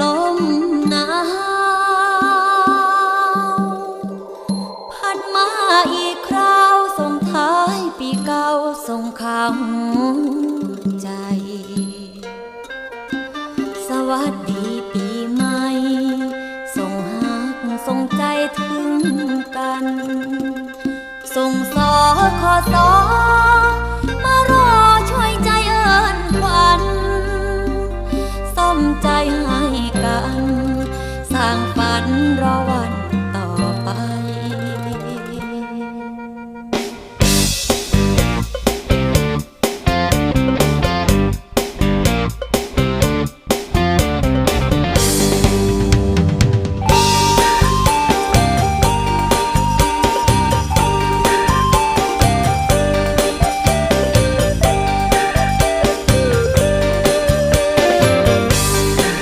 ลมหนาวพัดมาอีกคราวส่งท้ายปีเก่าส่งข่าวใจ สวัสดีปีใหม่ ส่งหักส่งใจถึงกัน ส่งสอขอสอ 芬芳